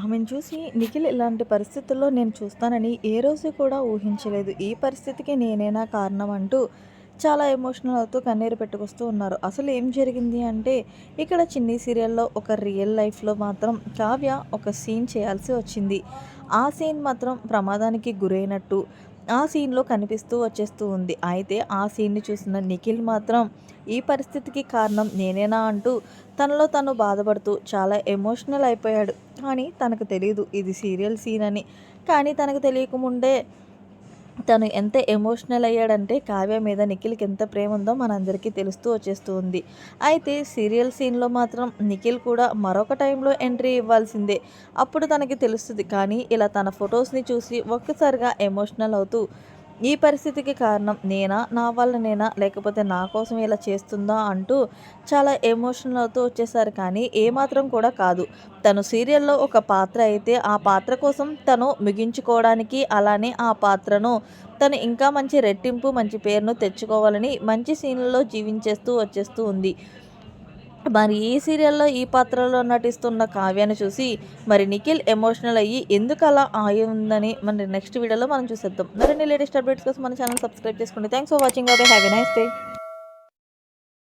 ఆమెను చూసి నిఖిల్ ఇలాంటి పరిస్థితుల్లో నేను చూస్తానని ఏ రోజు కూడా ఊహించలేదు. ఈ పరిస్థితికి నేనేనా కారణం అంటూ చాలా ఎమోషనల్ అవుతూ కన్నీరు పెట్టుకొస్తూ ఉన్నారు. అసలు ఏం జరిగింది అంటే ఇక్కడ చిన్ని సీరియల్లో ఒక రియల్ లైఫ్లో మాత్రం కావ్య ఒక సీన్ చేయాల్సి వచ్చింది. ఆ సీన్ మాత్రం ప్రమాదానికి గురైనట్టు ఆ సీన్లో కనిపిస్తూ వచ్చేస్తూ ఉంది. అయితే ఆ సీన్ని చూసిన నిఖిల్ మాత్రం ఈ పరిస్థితికి కారణం నేనేనా? అంటూ తనలో తను బాధపడుతూ చాలా ఎమోషనల్ అయిపోయాడు. కానీ తనకు తెలియదు ఇది సీరియల్ సీన్ అని. కానీ తనకు తెలియకముందే తను ఎంత ఎమోషనల్ అయ్యాడంటే కావ్య మీద నిఖిల్కి ఎంత ప్రేమ ఉందో మనందరికీ తెలుస్తూ వచ్చేస్తూ ఉంది. అయితే సీరియల్ సీన్లో మాత్రం నిఖిల్ కూడా మరొక టైంలో ఎంట్రీ ఇవ్వాల్సిందే. అప్పుడు తనకి తెలుస్తుంది కానీ ఇలా తన ఫొటోస్ని చూసి ఒక్కసారిగా ఎమోషనల్ అవుతూ ఈ పరిస్థితికి కారణం నేనా? నా వల్ల నేనా? లేకపోతే నా కోసం ఇలా చేస్తుందా? అంటూ చాలా ఎమోషనల్తో వచ్చేసారు కానీ ఏమాత్రం కూడా కాదు. తను సీరియల్లో ఒక పాత్ర అయితే ఆ పాత్ర కోసం తను ముగించుకోవడానికి అలానే ఆ పాత్రను తను ఇంకా మంచి రెట్టింపు మంచి పేరును తెచ్చుకోవాలని మంచి సీన్లలో జీవించేస్తూ వచ్చేస్తూ ఉంది. మరి ఈ సీరియల్లో ఈ పాత్రలో నటిస్తున్న కావ్యాన్ని చూసి మరి నిఖిల్ ఎమోషనల్ అయ్యి ఎందుకు అలా ఆయి ఉందని మరి నెక్స్ట్ వీడియోలో మనం చూసేద్దాం. మరిన్ని లేటెస్ట్ అప్డేట్స్ కోసం మన ఛానల్ సబ్స్క్రైబ్ చేసుకోండి థ్యాంక్స్ ఫర్ వాచింగ్. అదే హ్యావ్ ఎ నైస్ డే.